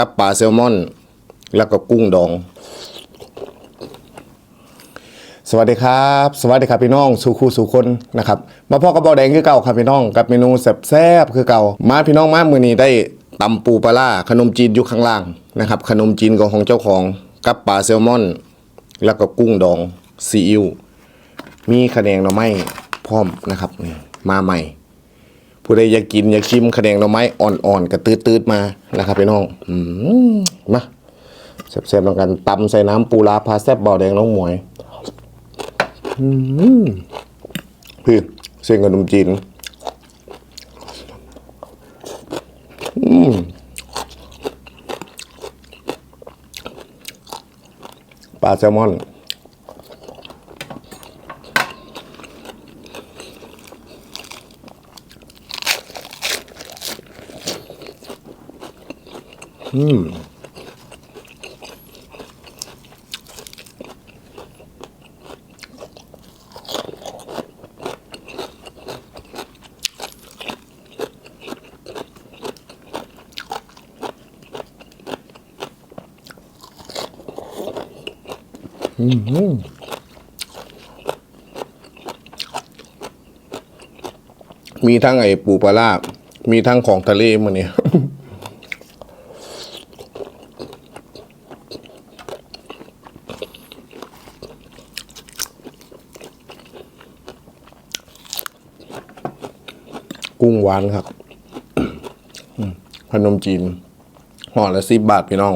กับปลาแซลมอน แล้วก็กุ้งดอง สวัสดีครับ สวัสดีครับพี่น้องสู่คู่สู่คนนะครับ มาพ่อกับเบาแดงคือเก่าครับพี่น้องกับเมนูแซ่บๆคือเก่า มาพี่น้องมามือนี้ได้ตำปูปลาขนมจีนอยู่ข้างล่างนะครับ ขนมจีนของของเจ้าของกับปลาแซลมอน แล้วก็กุ้งดองซีอิ๊วมีขะแนงหน่อไม้พร้อมนะครับนี่มาใหม่ ผู้ใดอยากกินอยากชิมขะแนงหน่อไม้อ่อนๆกระตืดๆมานะครับพี่น้องอืมมาแซ่บๆลองกันตำใส่น้ำปูลาพาแซ่บเบาแดงน้องหมวยพี่เส้นขนมจีนอืมปลาแซลมอน มีทั้งไอ้ปูปลาร้ามีทั้งของทะเลมันเนี่ย หวานครับอืมขนมจีนห่อละสิบบาทพี่น้อง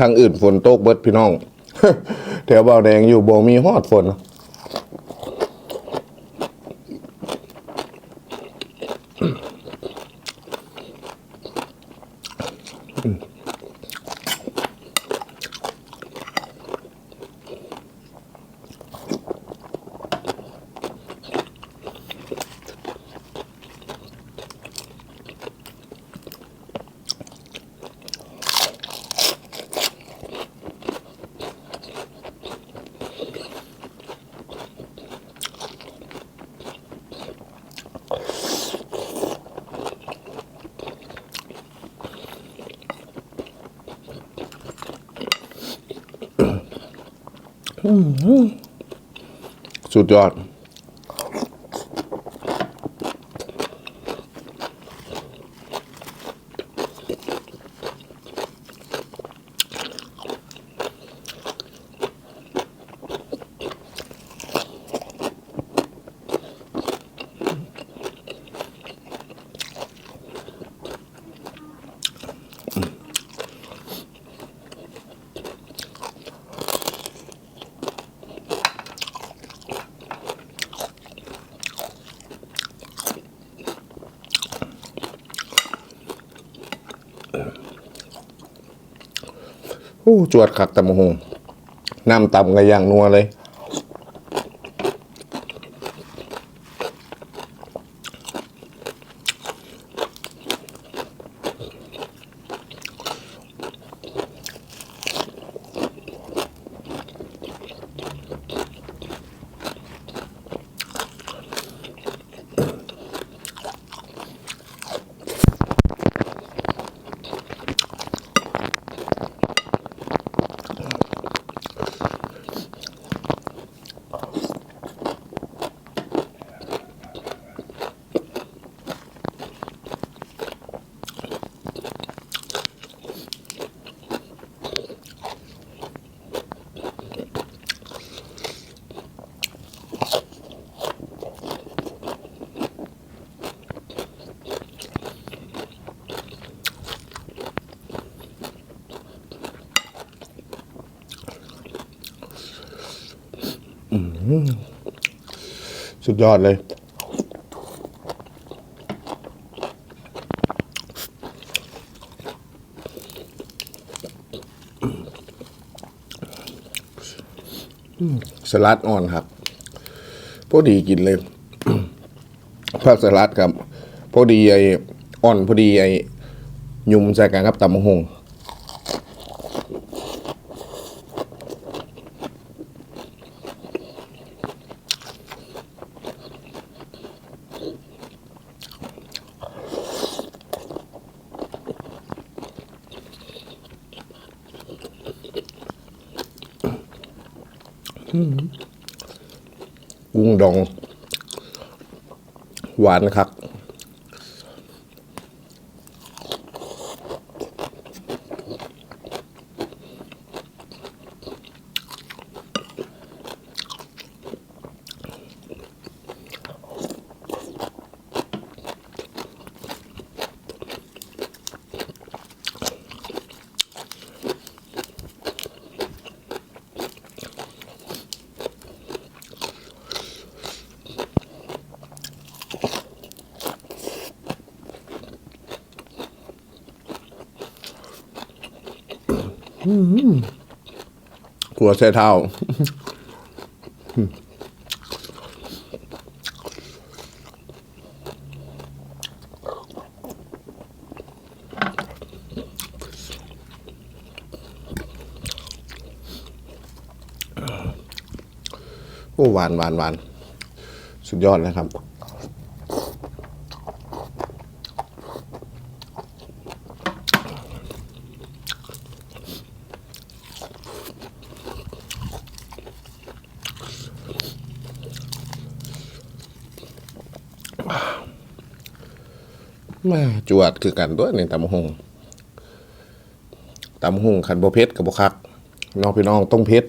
ทางอื่นฝนตกเบิดพี่น้อง แถวบ่าแดงอยู่บ่มีฮอดฝน สุดยอด จวดขักตำบักหงน้ำตำกันอย่างนัวเลย สุดยอดเลย สลัดอ่อนครับ พอดีกินเลยผักสลัดครับ พอดีไอ้อ่อนพอดีไอ้ยุ่มใส่กันครับตำมะฮง กุ้งดอง หวานครับ กลัวใส่เท้าโอ้หวานหวานหวาน สุดยอดเลยครับ มาจวดคือกันตัวในี่ตำหงตำหงขันบ่เพชรกับบ่คักน้องพี่น้องต้องเพชร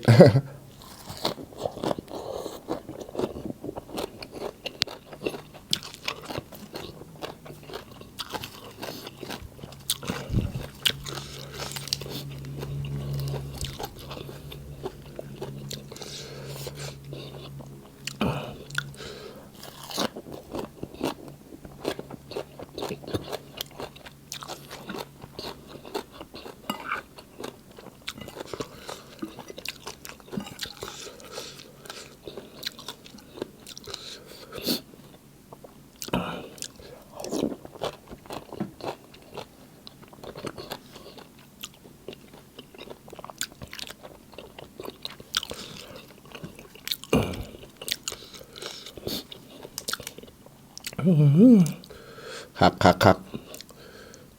คักคักคัก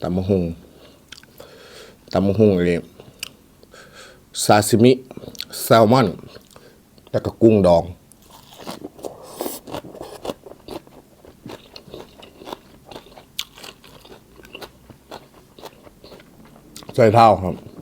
ตำมะฮุงตำมะฮุงเลยซาซิมิ แซลมอน แล้วก็กุ้งดอง ใส่เท้าครับ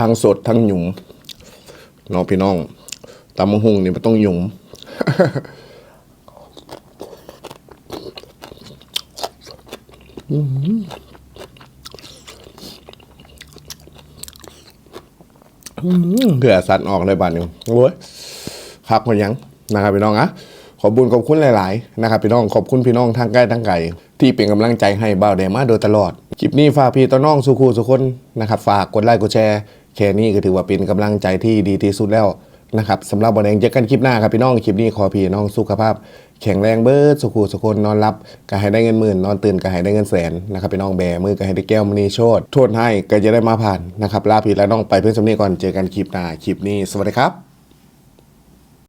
ทั้งสดทั้งหยุมน้องพี่น้องตำมะฮุงนี่มันต้องหยุมเผื่อสัตว์ออกเลยบาดนึงโอ้ยคักมันยังนะครับพี่น้องอะขอบบุญขอบคุณหลาย ๆ นะครับพี่น้องขอบคุณพี่น้องทางใกล้ทางไกลที่เป็นกำลังใจให้บ่าวแดงมาโดยตลอด คลิปนี้ฝากพี่ต้อน้องสุขูสุคนนะครับ ฝากกดไลค์กดแชร์ แค่นี้ก็ถือว่าเป็นกำลังใจที่ดีที่สุดแล้วนะครับสำหรับวันแดงเจอกันคลิปหน้าครับพี่น้องคลิปนี้ขอพี่น้องสุขภาพ แข็งแรงเบิร์ดสุขูสุคนนอนรับก็ให้ได้เงินหมื่นนอนตื่นก็ให้ได้เงินแสนนะครับพี่น้องแบมือก็ให้ได้แก้วมณีโชดโทษให้ก็จะได้มาผ่านนะครับลาพี่และน้องไปเพื่อนสำนีก่อนเจอกันคลิปหน้าคลิปนี้สวัสดีครับ